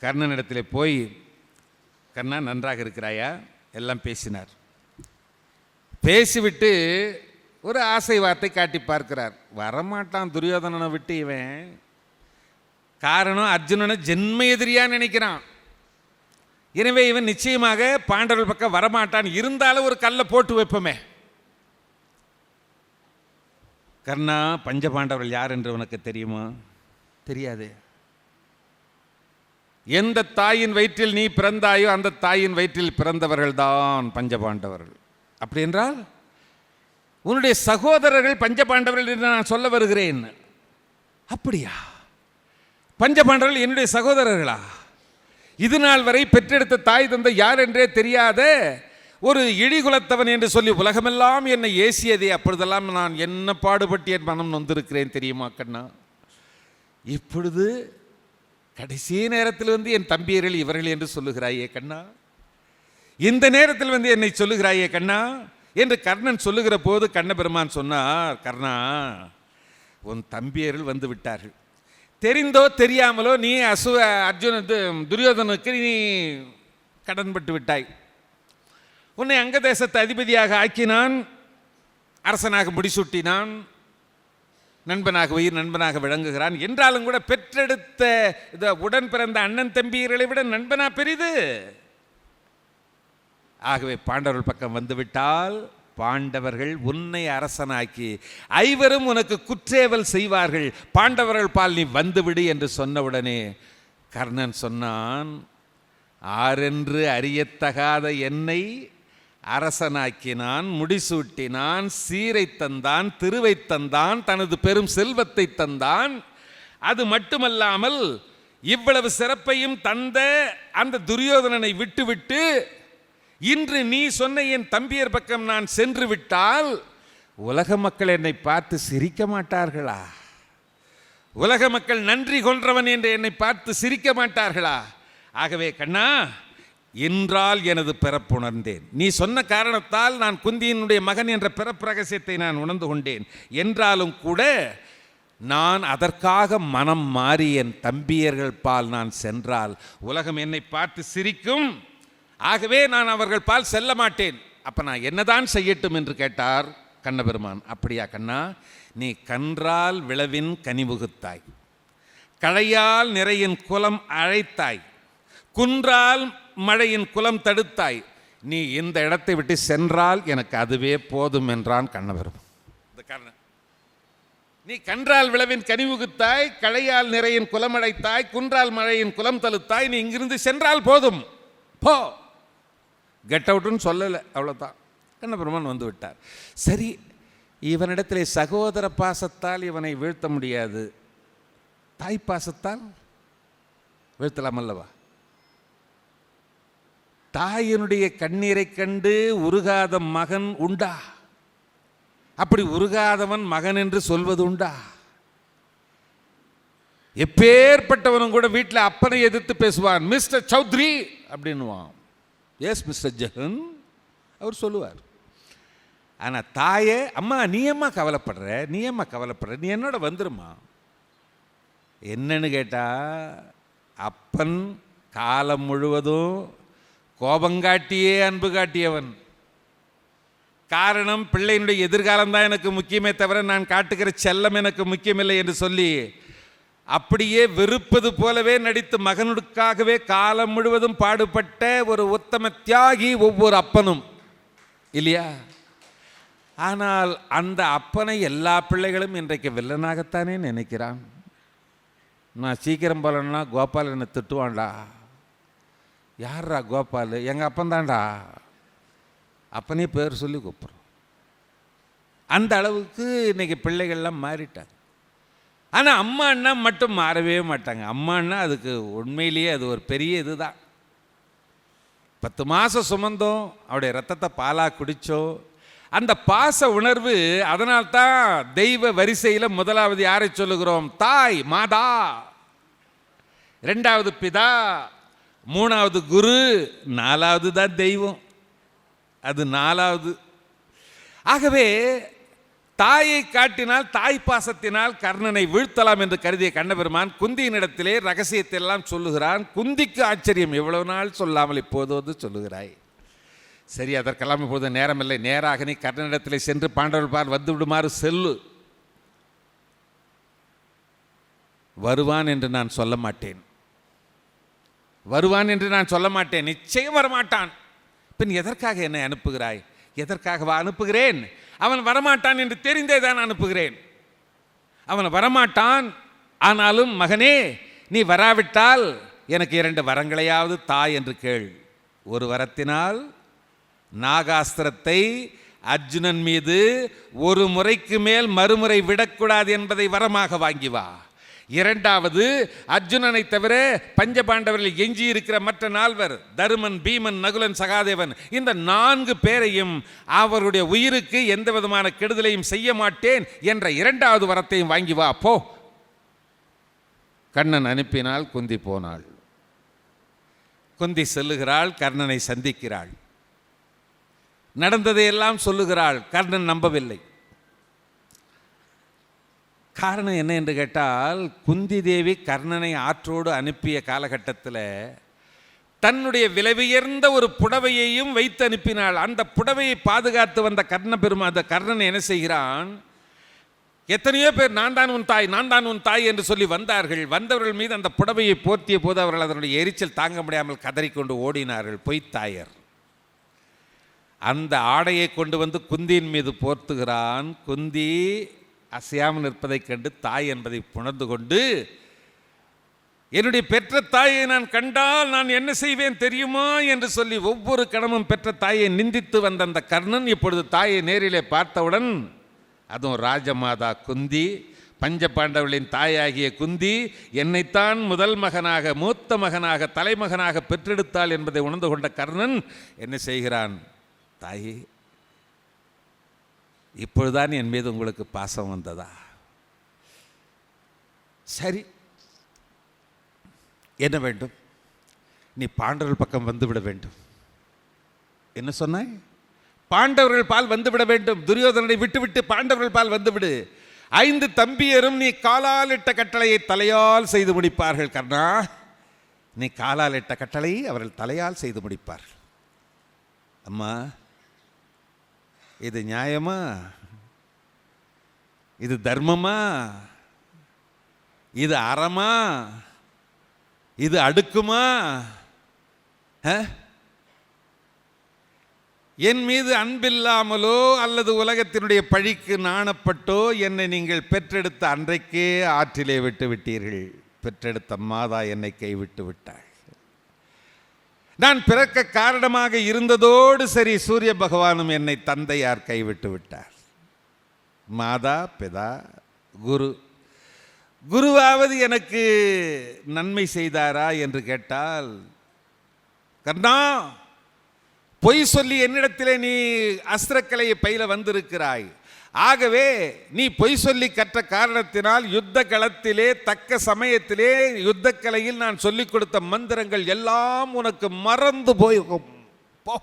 கர்ணனிடத்தில் போய் கர்ணா நன்றாக இருக்கிறாயா? எல்லாம் பேசினார். பேசிவிட்டு ஒரு ஆசை வார்த்தை காட்டி பார்க்கிறார். வரமாட்டான் துரியோதனனை விட்டு இவன். காரணம் அர்ஜுனனை ஜென்ம எதிரியான்னு நினைக்கிறான். எனவே இவன் நிச்சயமாக பாண்டவர்கள் பக்கம் வரமாட்டான். இருந்தாலும் ஒரு கல்லை போட்டு வைப்போமே. கர்ணா பஞ்ச பாண்டவர்கள் யார் என்று உனக்கு தெரியுமா? தெரியாது. எந்த தாயின் வயிற்றில் நீ பிறந்தாயோ அந்த தாயின் வயிற்றில் பிறந்தவர்கள் தான் பஞ்சபாண்டவர்கள். அப்படி என்றால் உன்னுடைய சகோதரர்கள் பஞ்சபாண்டவர்கள் என்று நான் சொல்ல வருகிறேன். அப்படியா? பஞ்சபாண்டவர்கள் என்னுடைய சகோதரர்களா? இது நாள் வரை பெற்றெடுத்த தாய் தந்தை யார் என்றே தெரியாத ஒரு இழிகுலத்தவன் என்று சொல்லி உலகமெல்லாம் என்னை ஏசியதே. அப்பொழுதெல்லாம் நான் என்ன பாடுபட்டு என் மனம் நொந்திருக்கிறேன் தெரியுமா கண்ணா? இப்பொழுது கடைசி நேரத்தில் வந்து என் தம்பியர்கள் இவர்கள் என்று சொல்லுகிறாயே கண்ணா. இந்த நேரத்தில் வந்து என்னை சொல்லுகிறாயே கண்ணா என்று கர்ணன் சொல்லுகிற போது கண்ணபெருமான் சொன்னார் கர்ணா உன் தம்பியர்கள் வந்து விட்டார்கள். தெரிந்தோ தெரியாமலோ நீ அசு அர்ஜுனது துரியோதனுக்கு நீ கடன்பட்டு விட்டாய். உன்னை அங்க தேசத்தை அதிபதியாக ஆக்கினான் அரசனாக முடிசூட்டினான். நண்பனாக உயிர் நண்பனாக விளங்குகிறான். என்றாலும் கூட பெற்றெடுத்த இந்த உடன் பிறந்த அண்ணன் தம்பியர்களை விட நண்பனா பெரிது. ஆகவே பாண்டவர்கள் பக்கம் வந்துவிட்டால் பாண்டவர்கள் உன்னை அரசனாக்கி ஐவரும் உனக்கு குற்றேவல் செய்வார்கள். பாண்டவர்கள் பால் நீ வந்துவிடு என்று சொன்னவுடனே கர்ணன் சொன்னான் ஆரென்று அறியத்தகாத என்னை அரசனாக்கினான் முடிசூட்டினான் சீரை தந்தான் திருவை தந்தான் தனது பெரும் செல்வத்தை தந்தான். அது மட்டுமல்லாமல் இவ்வளவு சிறப்பையும் தந்த அந்த துரியோதனனை விட்டுவிட்டு இன்று நீ சொன்ன என் தம்பியர் பக்கம் நான் சென்று விட்டால் உலக மக்கள் என்னை பார்த்து சிரிக்க மாட்டார்களா? உலக மக்கள் நன்றி கொன்றவன் என்று என்னை பார்த்து சிரிக்க மாட்டார்களா? ஆகவே கண்ணா என்றால் எனது பிறப்புணர்ந்தேன். நீ சொன்ன காரணத்தால் நான் குந்தியினுடைய மகன் என்ற பிறப்பு ரகசியத்தை நான் உணர்ந்து கொண்டேன். என்றாலும் கூட நான் அதற்காக மனம் மாறி என் தம்பியர்கள் பால் நான் சென்றால் உலகம் என்னை பார்த்து சிரிக்கும். ஆகவே நான் அவர்கள் பால் செல்ல மாட்டேன். அப்போ நான் என்னதான் செய்யட்டும் என்று கேட்டார் கண்ணபெருமான். அப்படியா கண்ணா நீ கன்றால் விளவின் கனிமுகுத்தாய் கழையால் நிறையின் குலம் அழைத்தாய். குன்றால் மழையின் குலம் தடுத்தாய். நீ இந்த இடத்தை விட்டு சென்றால் எனக்கு அதுவே போதும் என்றான் கண்ணபெருமான். இந்த கர்ணன். நீ கன்றால் விளவின் கனிவுகுத்தாய் கழையால் நிறையின் குலம் அடைத்தாய் குன்றால் மழையின் குலம் தழுத்தாய் நீ இங்கிருந்து சென்றால் போதும். போ. கெட் அவுட்னு சொல்லலை அவ்வளோதான் கண்ணபெருமான் வந்து விட்டார். சரி இவனிடத்திலே சகோதர பாசத்தால் இவனை வீழ்த்த முடியாது. தாய் பாசத்தால் வீழ்த்தலாம் அல்லவா? தாயினுடைய கண்ணீரை கண்டு உருகாத மகன் உண்டா? அப்படி உருகாதவன் மகன் என்று சொல்வது உண்டா? எப்பேற்பட்டவனும் கூட வீட்டில் அப்பனை எதிர்த்து பேசுவான் மிஸ்டர் சௌத்ரி அப்படின்னுவான். எஸ் மிஸ்டர் ஜெகன் அவர் சொல்லுவார். ஆனால் தாயே அம்மா நீ அம்மா கவலைப்படுற? நீ அம்மா கவலைப்படுற? நீ என்னோட வந்துருமா என்னன்னு கேட்டால் அப்பன் காலம் முழுவதும் கோபங்காட்டியே அன்பு காட்டியவன். காரணம் பிள்ளையினுடைய எதிர்காலம் தான் எனக்கு முக்கியமே தவிர நான் காட்டுகிற செல்லம் எனக்கு முக்கியமில்லை என்று சொல்லி அப்படியே வெறுப்பது போலவே நடித்து மகனுக்காகவே காலம் முழுவதும் பாடுபட்ட ஒரு உத்தம தியாகி ஒவ்வொரு அப்பனும். இல்லையா? ஆனால் அந்த அப்பனை எல்லா பிள்ளைகளும் இன்றைக்கு வில்லனாகத்தானே நினைக்கிறான். நான் சீக்கிரம் போலன்னா கோபால் என்னை திட்டுவான்டா. யார்ரா கோபால்? எங்கள் அப்பன்தான்டா அப்பனே பேர் சொல்லி கூப்பிட்றோம். அந்த அளவுக்கு இன்னைக்கு பிள்ளைகள்லாம் மாறிட்டாங்க. ஆனால் அம்மா அண்ணா மட்டும் மாறவே மாட்டாங்க. அம்மா அண்ணா அதுக்கு உண்மையிலேயே அது ஒரு பெரிய இதுதான். பத்து மாதம் சுமந்தோம் அவருடைய ரத்தத்தை பாலாக குடித்தோம் அந்த பாச உணர்வு அதனால்தான் தெய்வ வரிசையில் முதலாவது யாரை சொல்லுகிறோம்? தாய் மாதா. ரெண்டாவது பிதா மூணாவது குரு நாலாவது தான் தெய்வம். அது நாலாவது. ஆகவே தாயை காட்டினால் தாய் பாசத்தினால் கர்ணனை வீழ்த்தலாம் என்று கருதிய கண்ணபெருமான் குந்தியினிடத்திலே ரகசியத்தை எல்லாம் சொல்லுகிறான். குந்திக்கு ஆச்சரியம் எவ்வளவு நாள் சொல்லாமல் இப்போது வந்து சொல்லுகிறாய்? சரி அதற்கெல்லாம் இப்போது நேரமில்லை. நேராக நீ கர்ணனிடத்திலே சென்று பாண்டவர் பார் வந்து விடுமாறு செல்லு. வருவான் என்று நான் சொல்ல மாட்டேன். வருவான் என்று நான் சொல்ல மாட்டேன். நிச்சயம் வரமாட்டான். பின் எதற்காக என்னை அனுப்புகிறாய்? எதற்காகவா அனுப்புகிறேன்? அவன் வரமாட்டான் என்று தெரிந்தே தான் அனுப்புகிறேன். அவன் வரமாட்டான். ஆனாலும் மகனே நீ வராவிட்டால் எனக்கு இரண்டு வரங்களையாவது தாய் என்று கேள். ஒரு வரத்தினால் நாகாஸ்திரத்தை அர்ஜுனன் மீது ஒரு முறைக்கு மேல் மறுமுறை விடக்கூடாது என்பதை வரமாக வாங்கி வா. இரண்டாவது அர்ஜுனனை தவிர பஞ்சபாண்டவர்கள் எஞ்சி இருக்கிற மற்ற நால்வர் தருமன் பீமன் நகுலன் சகாதேவன் இந்த நான்கு பேரையும் அவருடைய உயிருக்கு எந்த விதமான கெடுதலையும் செய்ய மாட்டேன் என்ற இரண்டாவது வரத்தையும் வாங்கி வா போ. கண்ணன் அனுப்பினால் குந்தி போனாள். குந்தி செல்லுகிறாள் கர்ணனை சந்திக்கிறாள். நடந்ததையெல்லாம் சொல்லுகிறாள் கர்ணன் நம்பவில்லை. காரணம் என்ன என்று கேட்டால் குந்தி தேவி கர்ணனை ஆற்றோடு அனுப்பிய காலகட்டத்தில் தன்னுடைய விலையுயர்ந்த ஒரு புடவையையும் வைத்து அனுப்பினாள். அந்த புடவையை பாதுகாத்து வந்த கர்ண பெருமா அந்த கர்ணன் என்ன செய்கிறான்? எத்தனையோ பேர் நான் தான் உன் தாய் நான் தான் உன் தாய் என்று சொல்லி வந்தார்கள். வந்தவர்கள் மீது அந்த புடவையை போர்த்திய போது அவர்கள் அதனுடைய எரிச்சல் தாங்க முடியாமல் கதறிக்கொண்டு ஓடினார்கள் பொய்த்தாயர் அந்த ஆடையை கொண்டு வந்து குந்தியின் மீது போர்த்துகிறான். குந்தி அசையாமல் நிற்பதைக் கண்டு தாய் என்பதை புணர்ந்து கொண்டு என்னுடைய பெற்ற தாயை நான் கண்டால் நான் என்ன செய்வேன் தெரியுமா? என்று சொல்லி ஒவ்வொரு கணமும் பெற்ற தாயை நிந்தித்து வந்த அந்த கர்ணன் இப்பொழுது தாயை நேரிலே பார்த்தவுடன் அதுவும் ராஜமாதா குந்தி பஞ்ச பாண்டவர்களின் தாயாகிய குந்தி என்னைத்தான் முதல் மகனாக மூத்த மகனாக தலைமகனாக பெற்றெடுத்தாள் என்பதை உணர்ந்து கொண்ட கர்ணன் என்ன செய்கிறான்? தாயே இப்பொழுதுதான் என் மீது உங்களுக்கு பாசம் வந்ததா? சரி. என்ன வேண்டும்? நீ பாண்டவர்கள் பக்கம் வந்துவிட வேண்டும். என்ன சொன்னாய்? பாண்டவர்கள் பால் வந்துவிட வேண்டும். துரியோதனனை விட்டுவிட்டு பாண்டவர்கள் பால் வந்துவிடு. ஐந்து தம்பியரும் நீ காலால் இட்ட கட்டளையை தலையால் செய்து முடிப்பார்கள் கர்ணா. நீ காலால் இட்ட கட்டளையை அவர்கள் தலையால் செய்து முடிப்பார்கள். அம்மா இது நியாயமா? இது தர்மமா? இது அறமா? இது அடுக்குமா? என் மீது அன்பில்லாமலோ அல்லது உலகத்தினுடைய பழிக்கு நாணப்பட்டோ என்னை நீங்கள் பெற்றெடுத்த அன்றைக்கே ஆற்றிலே விட்டு விட்டீர்கள் பெற்றெடுத்த மாதா என்னை கைவிட்டு விட்டாள். நான் பிறக்க காரணமாக இருந்ததோடு சரி சூரிய பகவானும் என்னை தந்தையார் கைவிட்டு விட்டார். மாதா பிதா குரு. குருவாவது எனக்கு நன்மை செய்தாரா என்று கேட்டால் கர்ணா பொய் சொல்லி என்னிடத்திலே நீ அஸ்திரக்கலையை பயில வந்திருக்கிறாய். ஆகவே நீ பொய் சொல்லி கற்ற காரணத்தினால் யுத்த களத்திலே தக்க சமயத்திலே யுத்தக்கலையில் நான் சொல்லிக் கொடுத்த மந்திரங்கள் எல்லாம் உனக்கு மறந்து போயும் போ.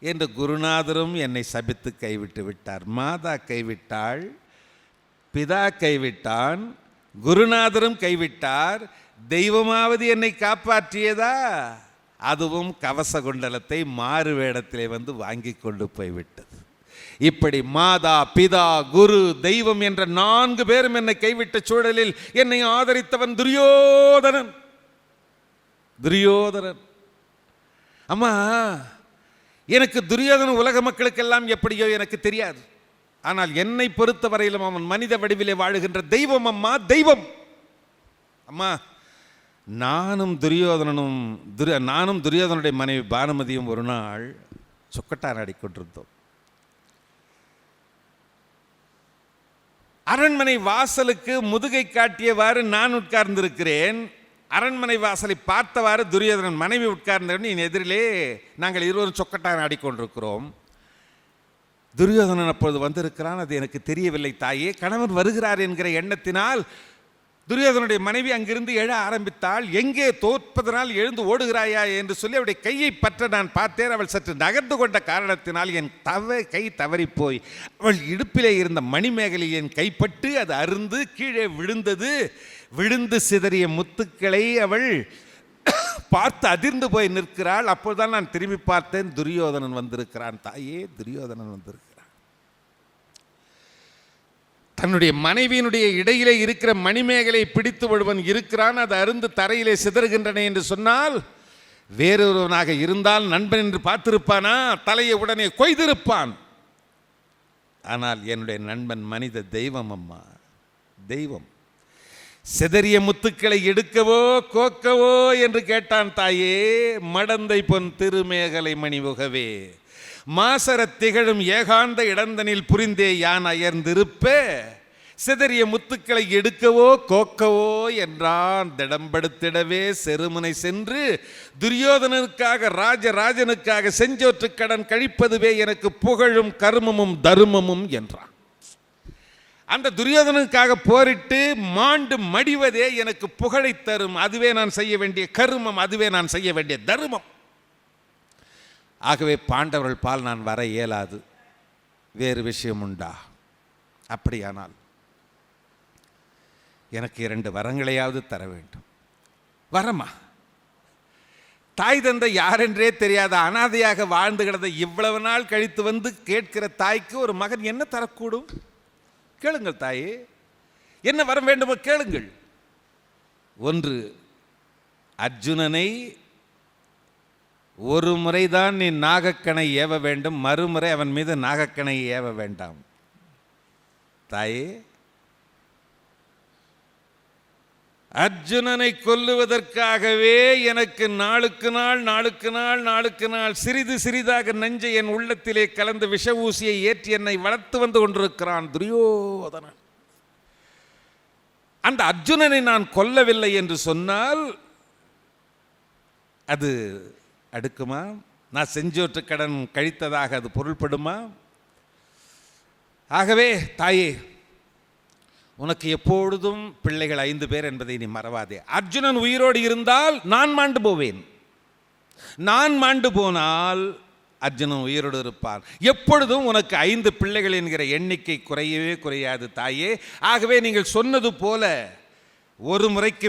என்று குருநாதரும் என்னை சபித்து கைவிட்டு விட்டார். மாதா கைவிட்டாள் பிதா கைவிட்டான் குருநாதரும் கைவிட்டார். தெய்வமாவது என்னை காப்பாற்றியதா? அதுவும் கவச குண்டலத்தை மாறு வேடத்திலே வந்து வாங்கி கொண்டு போய்விட்டது. இப்படி மாதா பிதா குரு தெய்வம் என்ற நான்கு பேரும் என்னை கைவிட்ட சூழலில் என்னை ஆதரித்தவன் துரியோதனன். துரியோதனன். அம்மா எனக்கு துரியோதனன் உலக மக்களுக்கெல்லாம் எப்படியோ எனக்கு தெரியாது. ஆனால் என்னை பொறுத்தவரையிலும் அவன் மனித வடிவிலே வாழுகின்ற தெய்வம் அம்மா தெய்வம். அம்மா நானும் துரியோதனனும் துரிய நானும் துரியோதனுடைய மனைவி பானுமதியும் ஒரு நாள் சொக்கட்டான் ஆடிக்கொண்டிருந்தோம் அரண்மனை வாசலுக்கு முதுகை காட்டியவாறு நான் உட்கார்ந்திருக்கிறேன். அரண்மனை வாசலை பார்த்தவாறு துரியோதனன் மனைவி உட்கார்ந்தவன் என் எதிரிலே நாங்கள் இருவரும் சொக்கட்டாக ஆடிக்கொண்டிருக்கிறோம். துரியோதனன் அப்பொழுது வந்திருக்கிறான் அது எனக்கு தெரியவில்லை தாயே. கணவன் வருகிறார் என்கிற எண்ணத்தினால் துரியோதனுடைய மனைவி அங்கிருந்து எழ ஆரம்பித்தாள். எங்கே தோற்பதனால் எழுந்து ஓடுகிறாயா? என்று சொல்லி அவருடைய கையை பற்ற நான் பார்த்தேன். அவள் சற்று நகர்ந்து கொண்ட காரணத்தினால் என் தவ கை தவறிப் போய் அவள் இடுப்பிலே இருந்த மணிமேகலை என் கைப்பட்டு அது அருந்து கீழே விழுந்தது. விழுந்து சிதறிய முத்துக்களை அவள் பார்த்து அதிர்ந்து போய் நிற்கிறாள். அப்போதுதான் நான் திரும்பி பார்த்தேன் துரியோதனன் வந்திருக்கிறான். தாயே துரியோதனன் வந்திருக்கிறான். தன்னுடைய மனைவியினுடைய இடையிலே இருக்கிற மணிமேகலை பிடித்து ஒருவன் இருக்கிறான் அது அருந்து தரையிலே சிதறுகின்றன என்று சொன்னால் வேறொருவனாக இருந்தால் நண்பன் என்று பார்த்திருப்பானா? தலையை உடனே கொய்திருப்பான். ஆனால் என்னுடைய நண்பன் மனித தெய்வம் அம்மா தெய்வம். சிதறிய முத்துக்களை எடுக்கவோ கோக்கவோ என்று கேட்டான் தாயே மடந்தை பொன் திருமேகலை மணிமுகவே. மாசரத் திகழும் ஏகாந்த இடந்தனில் புரிந்தே யான் அயர்ந்திருப்பே? சிதறிய முத்துக்களை எடுக்கவோ கோக்கவோ என்றான். திடம்படுத்திடவே செருமுனை சென்று துரியோதனனுக்காக ராஜராஜனுக்காக செஞ்சோற்று கடன் கழிப்பதுவே எனக்கு புகழும் கர்மமும் தருமமும் என்றான். அந்த துரியோதனுக்காக போரிட்டு மாண்டு மடிவதே எனக்கு புகழை தரும். அதுவே நான் செய்ய வேண்டிய கருமம் அதுவே நான் செய்ய வேண்டிய தருமம். ஆகவே பாண்டவர்கள் பால் நான் வர இயலாது. வேறு விஷயம் உண்டா அப்படியானால் எனக்கு இரண்டு வரங்களையாவது தர வேண்டும். வரமா? தாய் தந்தை யாரென்றே தெரியாத அனாதையாக வாழ்ந்து கிடந்த இவ்வளவு நாள் கழித்து வந்து கேட்கிற தாய்க்கு ஒரு மகன் என்ன தரக்கூடும்? கேளுங்கள் தாயே. என்ன வர வேண்டுமோ கேளுங்கள். ஒன்று அர்ஜுனனை ஒரு முறைதான் நீ நாகக்கணை ஏவ வேண்டும் மறுமுறை அவன் மீது நாகக்கணை ஏவ வேண்டாம். தாயே அர்ஜுனனை கொல்லுவதற்காகவே எனக்கு நாளுக்கு நாள் நாளுக்கு நாள் நாளுக்கு நாள் சிறிது சிறிதாக நஞ்சை என் உள்ளத்திலே கலந்து விஷ ஊசியை ஏற்றி என்னை வளர்த்து வந்து கொண்டிருக்கிறான் துரியோதனன். அந்த அர்ஜுனனை நான் கொல்லவில்லை என்று சொன்னால் அது அடுக்குமா? நான் செஞ்சோற்று கடன் கழித்ததாக அது பொருள்படுமா? ஆகவே தாயே உனக்கு எப்பொழுதும் பிள்ளைகள் ஐந்து பேர் என்பதை நீ மறவாதே. அர்ஜுனன் உயிரோடு இருந்தால் நான் மாண்டு போவேன். நான் மாண்டு போனால் அர்ஜுனன் உயிரோடு இருப்பான். எப்பொழுதும் உனக்கு ஐந்து பிள்ளைகள் என்கிற எண்ணிக்கை குறையவே குறையாது தாயே. ஆகவே நீங்கள் சொன்னது போல ஒரு முறைக்கு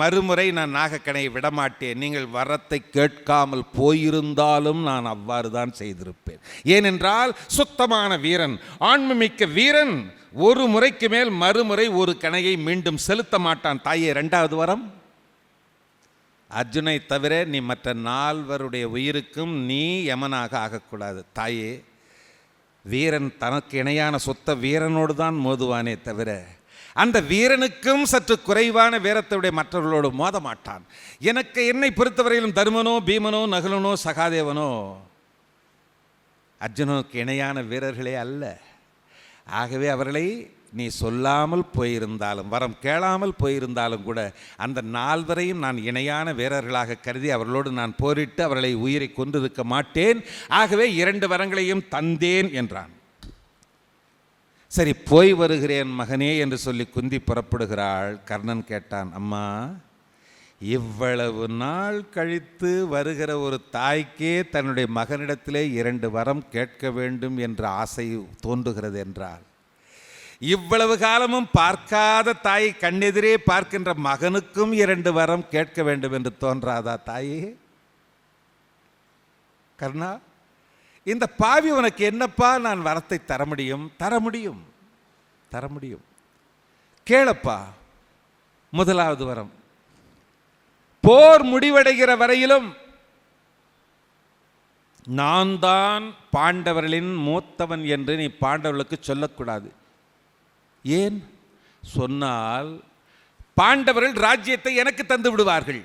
மறுமுறை நான் நாகக்கணையை விடமாட்டேன். நீங்கள் வரத்தை கேட்காமல் போயிருந்தாலும் நான் அவ்வாறு தான் செய்திருப்பேன். ஏனென்றால் சுத்தமான வீரன் ஆண்மைமிக்க வீரன் ஒரு முறைக்கு மேல் மறுமுறை ஒரு கணையை மீண்டும் செலுத்த மாட்டான். தாயே ரெண்டாவது வரம். அர்ஜுனை தவிர நீ மற்ற நால்வருடைய உயிருக்கும் நீ யமனாக ஆகக்கூடாது. தாயே வீரன் தனக்கு இணையான சொத்த வீரனோடு தான் மோதுவானே தவிர அந்த வீரனுக்கும் சற்று குறைவான வீரத்துடைய மற்றவர்களோடு மோத மாட்டான் எனக்கு என்னை பொறுத்தவரையிலும் தருமனோ பீமனோ நகுலனோ சகாதேவனோ அர்ஜுனனுக்கு இணையான வீரர்களே அல்ல. ஆகவே அவர்களை நீ சொல்லாமல் போயிருந்தாலும் வரம் கேளாமல் போயிருந்தாலும் கூட அந்த நால்வரையும் நான் இணையான வீரர்களாக கருதி அவர்களோடு நான் போரிட்டு அவர்களை உயிரை கொண்டிருக்க மாட்டேன். ஆகவே இரண்டு வரங்களையும் தந்தேன் என்றான். சரி போய் வருகிறேன் மகனே என்று சொல்லி குந்தி புறப்படுகிறாள். கர்ணன் கேட்டான் அம்மா இவ்வளவு நாள் கழித்து வருகிற ஒரு தாய்க்கே தன்னுடைய மகனிடத்திலே இரண்டு வரம் கேட்க வேண்டும் என்ற ஆசை தோன்றுகிறது என்றால் இவ்வளவு காலமும் பார்க்காத தாயை கண்ணெதிரே பார்க்கின்ற மகனுக்கும் இரண்டு வரம் கேட்க வேண்டும் என்று தோன்றாதா தாயே? கர்ணா இந்த பாவி உனக்கு என்னப்பா நான் வரத்தை தர முடியும்? தர முடியும். தர முடியும். கேளப்பா முதலாவது வரம். போர் முடிவடைகிற வரையிலும் நான் தான் பாண்டவர்களின் மூத்தவன் என்று நீ பாண்டவர்களுக்கு சொல்லக்கூடாது. ஏன்? சொன்னால் பாண்டவர்கள் ராஜ்யத்தை எனக்கு தந்து விடுவார்கள்.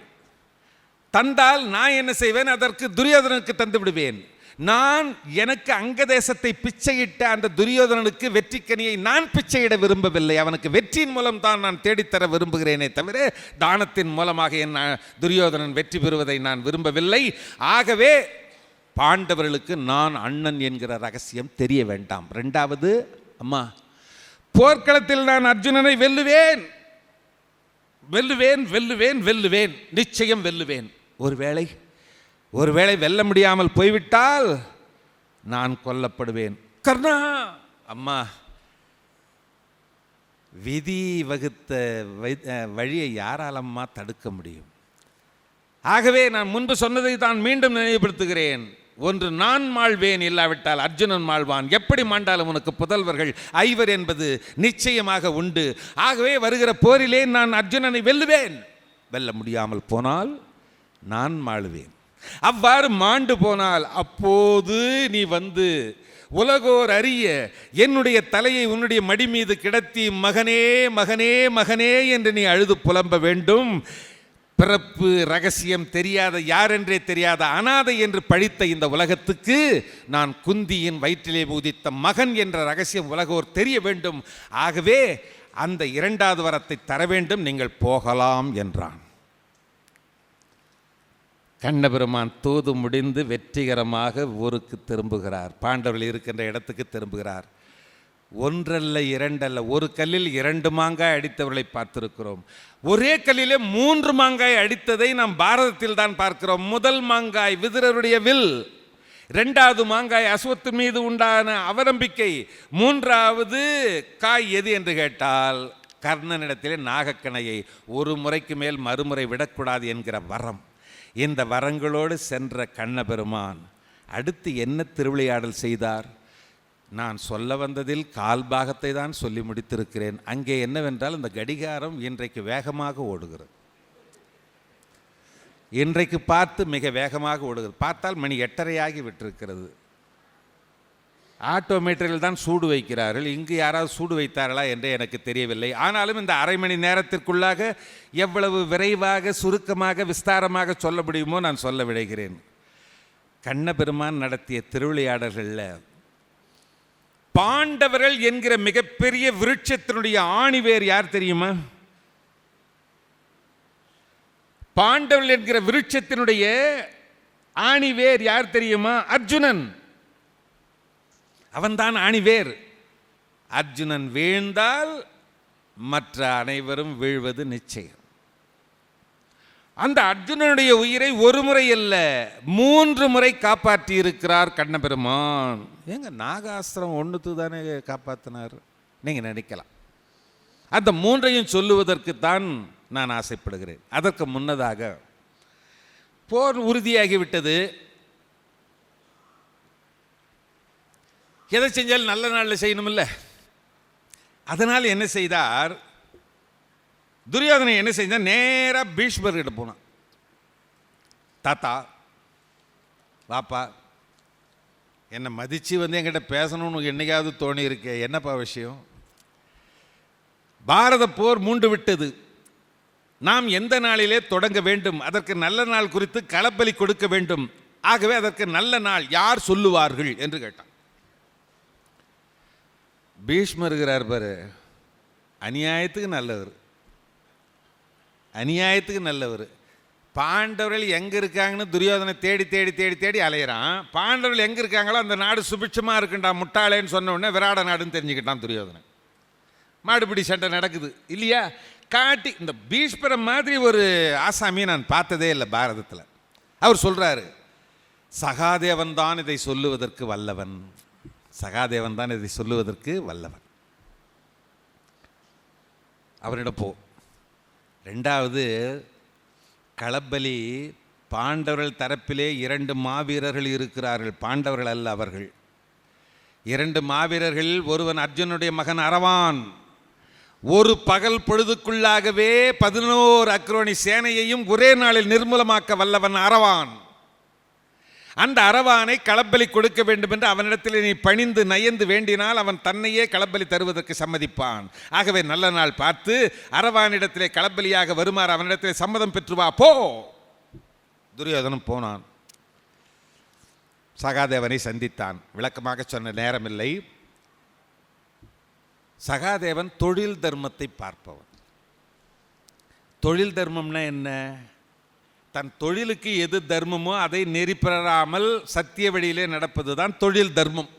தந்தால் நான் என்ன செய்வேன்? அதற்கு துரியோதனனுக்கு தந்து விடுவேன். நான் எனக்கு அங்க தேசத்தை பிச்சையிட்ட அந்த துரியோதனனுக்கு வெற்றிக்கனியை நான் பிச்சையிட விரும்பவில்லை. அவனுக்கு வெற்றியின் மூலம் தான் நான் தேடித்தர விரும்புகிறேனே தவிர தானத்தின் மூலமாக என் துரியோதனன் வெற்றி பெறுவதை நான் விரும்பவில்லை. ஆகவே பாண்டவர்களுக்கு நான் அண்ணன் என்கிற ரகசியம் தெரிய வேண்டாம். ரெண்டாவது அம்மா போர்க்களத்தில் நான் அர்ஜுனனை வெல்லுவேன். வெல்லுவேன் வெல்லுவேன் வெல்லுவேன். நிச்சயம் வெல்லுவேன். ஒருவேளை ஒருவேளை வெல்ல முடியாமல் போய்விட்டால் நான் கொல்லப்படுவேன். கர்ணா! அம்மா விதி வகுத்த வழியை யாராலம்மா தடுக்க முடியும்? ஆகவே நான் முன்பு சொன்னதை தான் மீண்டும் நினைவுபடுத்துகிறேன். ஒன்று நான் மாழ்வேன் இல்லாவிட்டால் அர்ஜுனன் மாழ்வான். எப்படி மாண்டாலும் உனக்கு புதல்வர்கள் ஐவர் என்பது நிச்சயமாக உண்டு. ஆகவே வருகிற போரிலே நான் அர்ஜுனனை வெல்லுவேன். வெல்ல முடியாமல் போனால் நான் மாழுவேன். அவ்வாறு மாண்டு போனால் அப்போது நீ வந்து உலகோர் அறிய என்னுடைய தலையை உன்னுடைய மடி மீது கிடத்தி மகனே மகனே மகனே என்று நீ அழுது புலம்ப வேண்டும். பிறப்பு ரகசியம் தெரியாத யாரென்றே தெரியாத அனாதை என்று பழித்த இந்த உலகத்துக்கு நான் குந்தியின் வயிற்றிலே உதித்த மகன் என்ற ரகசியம் உலகோர் தெரிய வேண்டும். ஆகவே அந்த இரண்டாவது வரத்தை தர வேண்டும். நீங்கள் போகலாம் என்றான். கண்ணபெருமான் தூது முடிந்து வெற்றிகரமாக ஊருக்கு திரும்புகிறார். பாண்டவர்கள் இருக்கின்ற இடத்துக்கு திரும்புகிறார். ஒன்றல்ல இரண்டல்ல ஒரு கல்லில் இரண்டு மாங்காய் அடித்தவர்களை பார்த்திருக்கிறோம். ஒரே கல்லிலே மூன்று மாங்காய் அடித்ததை நாம் பாரதத்தில் தான் பார்க்கிறோம். முதல் மாங்காய் விதிரருடைய வில் இரண்டாவது மாங்காய் அசுவத்து மீது உண்டான அவநம்பிக்கை மூன்றாவது காய் எது என்று கேட்டால் கர்ணனிடத்திலே நாகக்கணையை ஒரு முறைக்கு மேல் மறுமுறை விடக்கூடாது என்கிற வரம். இந்த வரங்களோடு சென்ற கண்ணபெருமான் அடுத்து என்ன திருவிளையாடல் செய்தார்? நான் சொல்ல வந்ததில் கால் பாகத்தை தான் சொல்லி முடித்திருக்கிறேன். அங்கே என்னவென்றால் இந்த கடிகாரம் இன்றைக்கு வேகமாக ஓடுகிறது. இன்றைக்கு பார்த்து மிக வேகமாக ஓடுகிறது. பார்த்தால் மணி எட்டரையாகி விட்டிருக்கிறது. ஆட்டோமீட்டரில் தான் சூடு வைக்கிறார்கள். இங்கு யாராவது சூடு வைத்தார்களா என்று எனக்கு தெரியவில்லை. ஆனாலும் இந்த அரை மணி நேரத்திற்குள்ளாக எவ்வளவு விரைவாக சுருக்கமாக விஸ்தாரமாக சொல்ல முடியுமோ நான் சொல்ல விடைகிறேன். கண்ணபெருமான் நடத்திய திருவிளையாடல்களில் பாண்டவர்கள் என்கிற மிகப்பெரிய விருட்சத்தினுடைய ஆணிவேர் யார் தெரியுமா? பாண்டவர்கள் என்கிற விருட்சத்தினுடைய ஆணிவேர் யார் தெரியுமா? அர்ஜுனன். அவன்தான் ஆணிவேர் அர்ஜுனன் வீழ்ந்தால் மற்ற அனைவரும் வீழ்வது நிச்சயம். அந்த அர்ஜுனனுடைய உயிரை ஒரு முறை அல்ல மூன்று முறை காப்பாற்றி இருக்கிறார் கண்ணபெருமான். ஏங்க நாகாஸ்திரம் ஒன்றுத்து தானே காப்பாற்றினார் நீங்கள் நினைக்கலாம். அந்த மூன்றையும் சொல்லுவதற்கு தான் நான் ஆசைப்படுகிறேன். அதற்கு முன்னதாக போர் உறுதியாகிவிட்டது. எதை செஞ்சாலும் நல்ல நாளில் செய்யணுமில்ல. அதனால் என்ன செய்தார்? துரியோதனை என்ன செஞ்சால் நேராக பீஷ்மர்கிட்ட போனான். தாத்தா வாப்பா என்னை மதித்து வந்து என்கிட்ட பேசணும்னு என்னைக்காவது தோணி இருக்கே என்னப்பா விஷயம்? பாரத போர் மூண்டு விட்டது. நாம் எந்த நாளிலே தொடங்க வேண்டும்? அதற்கு நல்ல நாள் குறித்து களப்பலி கொடுக்க வேண்டும். ஆகவே அதற்கு நல்ல நாள் யார் சொல்லுவார்கள்? என்று கேட்டான். பீஷ்மர் இருக்கிறார் பாரு. அநியாயத்துக்கு நல்லவர். அநியாயத்துக்கு நல்லவர். பாண்டவர்கள் எங்கே இருக்காங்கன்னு துரியோதனை தேடி தேடி தேடி தேடி அலையிறான். பாண்டவர்கள் எங்கே இருக்காங்களோ அந்த நாடு சுபிட்சமாக இருக்குண்டா முட்டாளேன்னு சொன்ன உடனே விராட நாடுன்னு தெரிஞ்சுக்கிட்டான் துரியோதனன். மாடுபிடி சண்டை நடக்குது. இல்லையா? காட்டி இந்த பீஷ்பரம் மாதிரி ஒரு ஆசாமியை நான் பார்த்ததே இல்லை பாரதத்தில். அவர் சொல்கிறாரு சகாதேவன் தான் இதை சொல்லுவதற்கு வல்லவன். சகாதேவன் தான் இதை சொல்லுவதற்கு வல்லவன். அவரிடம் போ. ரெண்டாவது களப்பலி பாண்டவர்கள் தரப்பிலே இரண்டு மாவீரர்கள் இருக்கிறார்கள். பாண்டவர்கள் அல்ல அவர்கள். இரண்டு மாவீரர்கள் ஒருவன் அர்ஜுனுடைய மகன் அரவான். ஒரு பகல் பொழுதுக்குள்ளாகவே பதினோரு அக்ரோணி சேனையையும் ஒரே நாளில் நிர்மூலமாக்க வல்லவன் அரவான். அந்த அரவானை களப்பலி கொடுக்க வேண்டும் என்று அவனிடத்தில் நீ பணிந்து நயந்து வேண்டினால் அவன் தன்னையே களப்பலி தருவதற்கு சம்மதிப்பான். ஆகவே நல்ல நாள் பார்த்து அரவானிடத்திலே களப்பலியாக வருமாறு அவனிடத்திலே சம்மதம் பெற்று வா போ. துரியோதனம் போனான். சகாதேவனை சந்தித்தான். விளக்கமாக சொன்ன நேரமில்லை. சகாதேவன் தொழில் தர்மத்தை பார்ப்பவன். தொழில் தர்மம்னா என்ன? தன் தொழிலுக்கு எது தர்மமோ அதை நெறிப்பெறாமல் சத்திய வழியிலே நடப்பது தான் தொழில் தர்மம்.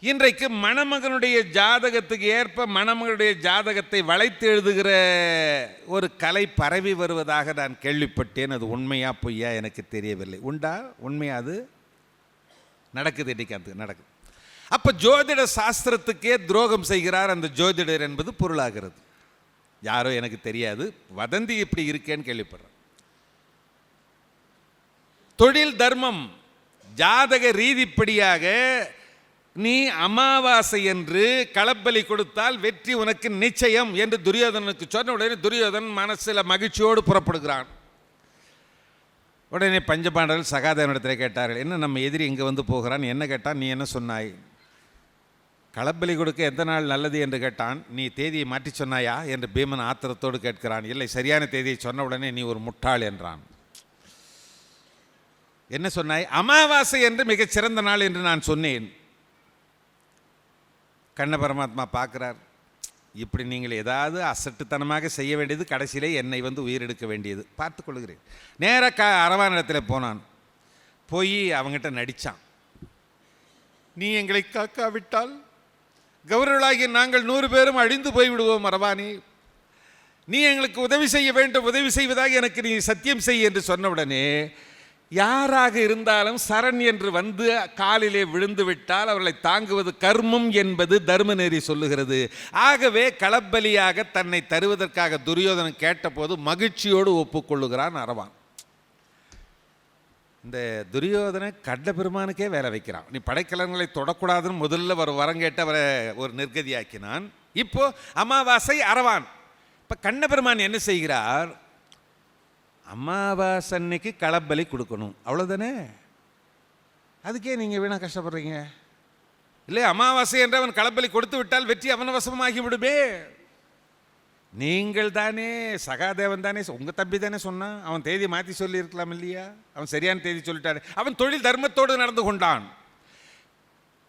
இன்றைக்கு மணமகனுடைய ஜாதகத்துக்கு ஏற்ப மணமகனுடைய ஜாதகத்தை வளைத்து எழுதுகிற ஒரு கலை பரவி வருவதாக நான் கேள்விப்பட்டேன். அது உண்மையா பொய்யா எனக்கு தெரியவில்லை. உண்டா? உண்மையா அது? நடக்குது இன்னைக்கு அது நடக்குது. அப்போ ஜோதிட சாஸ்திரத்துக்கே துரோகம் செய்கிறார் அந்த ஜோதிடர் என்பது பொருளாகிறது. யாரோ எனக்கு தெரியாது. வதந்தி இப்படி இருக்கேன்னு கேள்விப்படுறேன். தொழில் தர்மம் ஜாதக ரீதிப்படியாக நீ அமாவாசை என்று களப்பலி கொடுத்தால் வெற்றி உனக்கு நிச்சயம் என்று துரியோதனனுக்கு சொன்ன உடனே துரியோதன் மனசில் மகிழ்ச்சியோடு புறப்படுகிறான். உடனே பஞ்சபாண்டர்கள் சகாதேவனிடத்தில் கேட்டார்கள் என்ன நம்ம எதிரி இங்கே வந்து போகிறான்? என்ன கேட்டான் நீ என்ன சொன்னாய்? களப்பலி கொடுக்க எந்த நாள் நல்லது என்று கேட்டான். நீ தேதியை மாற்றி சொன்னாயா? என்று பீமன் ஆத்திரத்தோடு கேட்கிறான். இல்லை சரியான தேதியை சொன்ன உடனே நீ ஒரு முட்டாள் என்றான். என்ன சொன்னாய்? அமாவாசை என்று மிகச்சிறந்த நாள் என்று நான் சொன்னேன். கண்ண பரமாத்மா பார்க்குறார். இப்படி நீங்கள் ஏதாவது அசட்டுத்தனமாக செய்ய வேண்டியது கடைசியிலே என்னை வந்து உயிரெடுக்க வேண்டியது. பார்த்து கொள்கிறேன். நேராக க அரவானிடத்தில் போனான். போய் அவங்ககிட்ட நடித்தான் நீ எங்களை காக்காவிட்டால் கௌரவர்களாகிய நாங்கள் நூறு பேரும் அழிந்து போய்விடுவோம் அரவானி நீ எங்களுக்கு உதவி செய்ய வேண்டும் உதவி செய்வதாக எனக்கு நீ சத்தியம் செய் என்று சொன்னவுடனே யாராக இருந்தாலும் சரண் என்று வந்து காலிலே விழுந்து விட்டால் அவர்களை தாங்குவது கர்மம் என்பது தர்மநெறி சொல்லுகிறது. ஆகவே களப்பலியாக தன்னை தருவதற்காக துரியோதனன் கேட்டபோது மகிழ்ச்சியோடு ஒப்புக்கொள்ளுகிறான் அரவான். இந்த துரியோதனை கண்ட பெருமானுக்கே வேலை வைக்கிறான். நீ படைக்கலன்களை தொடக்கூடாதுன்னு முதல்ல ஒரு வரம் கேட்டு அவரை ஒரு நிர்கதியாக்கினான். இப்போ அமாவாசை அரவான். இப்போ கண்ண பெருமான் என்ன செய்கிறார்? அமாவாசை அன்னைக்கு களப்பலி கொடுக்கணும். அவ்வளோதானே அதுக்கே நீங்கள் வீணாக கஷ்டப்படுறீங்க. இல்லை அமாவாசை என்று அவன் களப்பலி கொடுத்து விட்டால் வெற்றி அவனவசமாகி விடுமே. நீங்கள் தானே சகாதேவன் தானே உங்கள் தம்பி தானே சொன்னான். அவன் தேதி மாற்றி சொல்லியிருக்கலாம் இல்லையா? அவன் சரியான தேதி சொல்லிட்டாரு. அவன் தொழில் தர்மத்தோடு நடந்து கொண்டான்.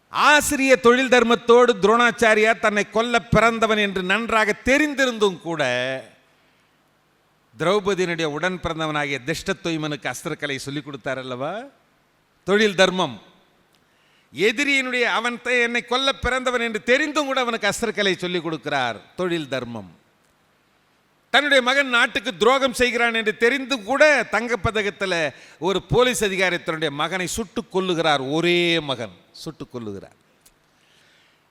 ஆசிரிய தொழில் தர்மத்தோடு துரோணாச்சாரியா தன்னை கொல்ல பிறந்தவன் என்று நன்றாக தெரிந்திருந்தும் கூட திரௌபதியினுடைய உடன் பிறந்தவனாகிய திஷ்டத்தொய்மனுக்கு அஸ்திரக்கலை சொல்லிக் கொடுத்தார் அல்லவா தொழில் தர்மம். எதிரியினுடைய அவன் த- என்னை கொல்ல பிறந்தவன் என்று தெரிந்தும் கூட அவனுக்கு அஸ்திரக்கலை சொல்லிக் கொடுக்கிறார் தொழில் தர்மம். தன்னுடைய மகன் நாட்டுக்கு துரோகம் செய்கிறான் என்று தெரிந்து கூட தங்கப்பதகத்தில் ஒரு போலீஸ் அதிகாரி தன்னுடைய மகனை சுட்டுக் கொல்லுகிறார். ஒரே மகன் சுட்டுக் கொல்லுகிறார்.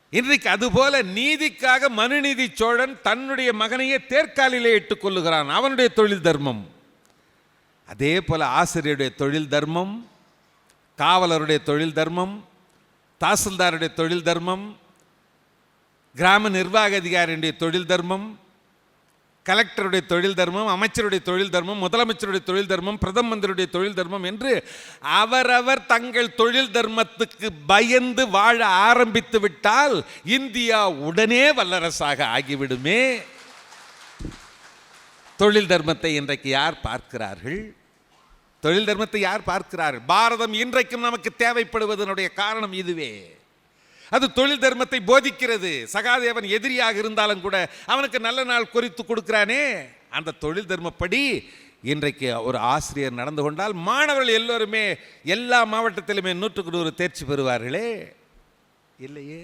இன்றைக்கு அதுபோல நீதிக்காக மனுநீதி சோழன் தன்னுடைய மகனையே தேர்க்காலிலே இட்டுக் கொள்ளுகிறான் அவனுடைய தொழில் தர்மம். அதே போல ஆசிரியருடைய தொழில் தர்மம் காவலருடைய தொழில் தர்மம் தாசில்தாருடைய தொழில் தர்மம் கிராம நிர்வாக அதிகாரியுடைய தொழில் தர்மம் கலெக்டருடைய தொழில் தர்மம் அமைச்சருடைய தொழில் தர்மம் முதலமைச்சருடைய தொழில் தர்மம் பிரதம மந்திரியுடைய தொழில் தர்மம் என்று அவரவர் தங்கள் தொழில் தர்மத்துக்கு பயந்து வாழ ஆரம்பித்து விட்டால் இந்தியா உடனே வல்லரசாக ஆகிவிடுமே. தொழில் தர்மத்தை இன்றைக்கு யார் பார்க்கிறார்கள்? தொழில் தர்மத்தை யார் பார்க்கிறார்கள்? பாரதம் இன்றைக்கும் நமக்கு தேவைப்படுவதனுடைய காரணம் இதுவே. அது தொழில் தர்மத்தை போதிக்கிறது. சகாதேவன் எதிரியாக இருந்தாலும் கூட அவனுக்கு நல்ல நாள் குறித்து கொடுக்கிறானே. அந்த தொழில் தர்மப்படி இன்றைக்கு ஒரு ஆசிரியர் நடந்து கொண்டால் மாணவர்கள் எல்லோருமே எல்லா மாவட்டத்திலுமே நூற்றுக்கு நூறு தேர்ச்சி பெறுவார்களே. இல்லையே?